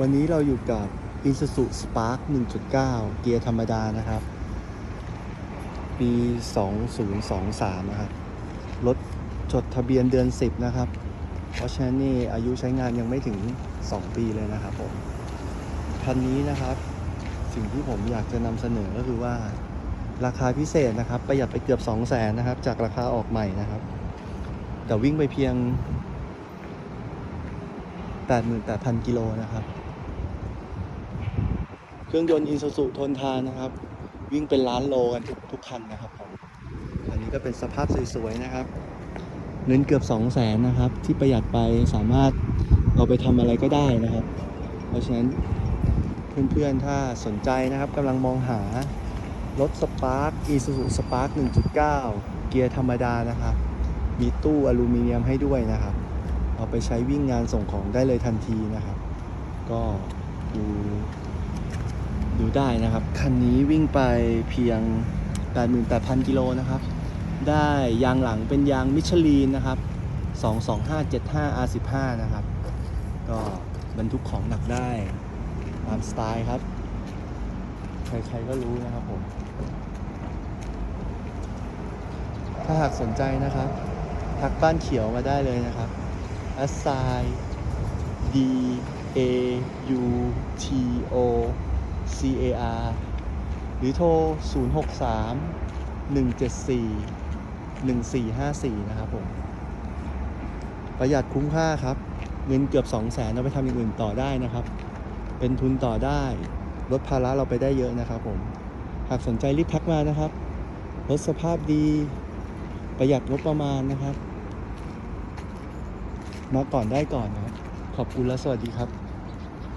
วันนี้เราอยู่กับ Isuzu Spark 1.9 เกียร์ธรรมดานะครับ ปี 2023 นะครับ รถจดทะเบียนเดือน 10 นะครับ เพราะฉะนั้นนี่อายุใช้งานยังไม่ถึง 2 ปีเลยนะครับผม คันนี้นะครับ สิ่งที่ผมอยากจะนำเสนอก็คือว่าราคาพิเศษนะครับ ประหยัดไปเกือบ 2 0 0 0 0 0นะครับ จากราคาออกใหม่นะครับ แต่วิ่งไปเพียง 88,000 กิโลนะครับ เครื่องยนต์อินซูซุทนทานนะครับ วิ่งเป็นล้านโลกันทุกทุกคันนะครับผมอันนี้ก็เป็นสภาพสวยๆนะครับ เงินเกือบ 2 0 0แสนนะครับ ที่ประหยัดไปสามารถเอาไปทำอะไรก็ได้นะครับ เพราะฉะนั้นเพื่อนๆ ถ้าสนใจนะครับกำลังมองหารถสปาร์คอีซูซุสปาร์ค1.9 เกียร์ธรรมดานะครับ มีตู้อลูมิเนียมให้ด้วยนะครับ เอาไปใช้วิ่งงานส่งของได้เลยทันทีนะครับ ก็ดูดูได้นะครับคันนี้วิ่งไปเพียง 88,000 กิโลนะครับ ได้ยางหลังเป็นยางมิชลินนะครับ 22575 R15 นะครับ ก็บรรทุกของหนักได้ตามสไตล์ครับ ใครๆก็รู้นะครับผม ถ้าหากสนใจนะครับ ทักบ้านเขียวมาได้เลยนะครับ a s i D A U T O C A R หรือโทร 063 174 1454 นะครับผม ประหยัดคุ้มค่าครับ เงินเกือบ 2 0 0แสนเอาไปทำอย่างอื่นต่อได้นะครับ เป็นทุนต่อได้ลดภาระเราไปได้เยอะนะครับผม หากสนใจรีบทักมานะครับ รถสภาพดี ประหยัดงบประมาณนะครับ มาก่อนได้ก่อนนะขอบคุณและสวัสดีครับ